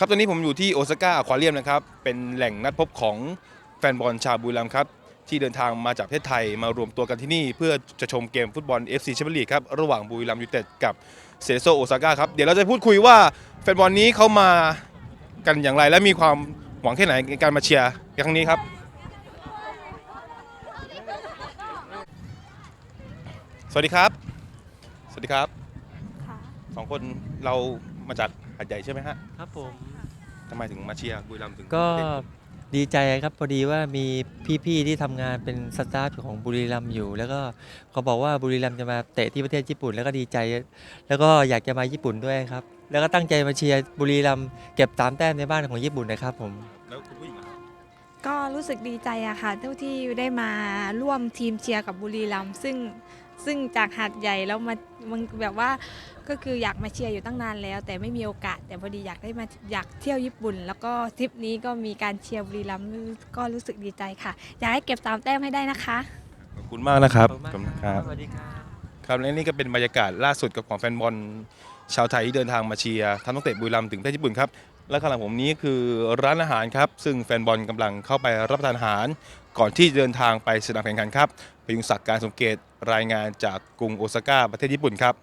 ครับตอนนี้ผมอยู่ที่โอซาก้าอควาเรียมนะครับ เป็นแหล่งนัดพบของแฟนบอลชาวบุรีรัมย์ครับ ที่เดินทางมาจากประเทศไทยมารวมตัวกันที่นี่ เพื่อจะชมเกมฟุตบอล FC แชมเปี้ยนลีกครับ ระหว่างบุรีรัมย์ยูไนเต็ดกับเซโซโอซาก้าครับ เดี๋ยวเราจะพูดคุยว่าแฟนบอลนี้เขามากันอย่างไร และมีความหวังแค่ไหนในการมาเชียร์ในครั้งนี้ครับ สวัสดีครับ สวัสดีครับค่ะสองคนเรามาจาก หัดใหญ่ใช่ไหมฮะครับผม ทำไมถึงมาเชียร์บุรีรัมย์ถึงก็เล่นดีใจครับพอดีว่ามีพี่ๆที่ทำงานเป็นสตาฟของบุรีรัมย์อยู่ แล้วก็เขาบอกว่าบุรีรัมย์จะมาเตะที่ประเทศญี่ปุ่นแล้วก็ดีใจ แล้วก็อยากจะมาญี่ปุ่นด้วยครับ แล้วก็ตั้งใจมาเชียร์บุรีรัมย์เก็บสามแต้มในบ้านของญี่ปุ่นนะครับผม แล้วคุณผู้หญิงอะครับก็รู้สึกดีใจอะค่ะที่ที่ได้มาร่วมทีมเชียร์กับบุรีรัมย์ซึ่ง ซึ่งจากหาดใหญ่แล้วมามันแบบว่าก็คืออยากมาเชียร์อยู่ตั้งนานแล้ว แต่ไม่มีโอกาส แต่พอดีอยากได้มาอยากเที่ยวญี่ปุ่น แล้วก็ทริปนี้ก็มีการเชียร์บุรีรัมย์ก็รู้สึกดีใจค่ะ อยากให้เก็บสามแต้มให้ได้นะคะขอบคุณมากนะครับขอบคุณมากขอบคุณคครัรับบสวัสดีครับครับและนี่ก็เป็นบรรยากาศล่าสุดกับของแฟนบอลชาวไทยที่เดินทางมาเชียร์ทัพนักเตะบุรีรัมย์ถึงประเทศญี่ปุ่นครับและข้างหลังผมนี้คือร้านอาหารครับ ซึ่งแฟนบอลกำลังเข้าไปรับประทานอาหาร ก่อนที่เดินทางไปสนามแข่งขันครับพยุงศักดิ์การสมเกตรายงานจากกรุงโอซาก้าประเทศญี่ปุ่นครับ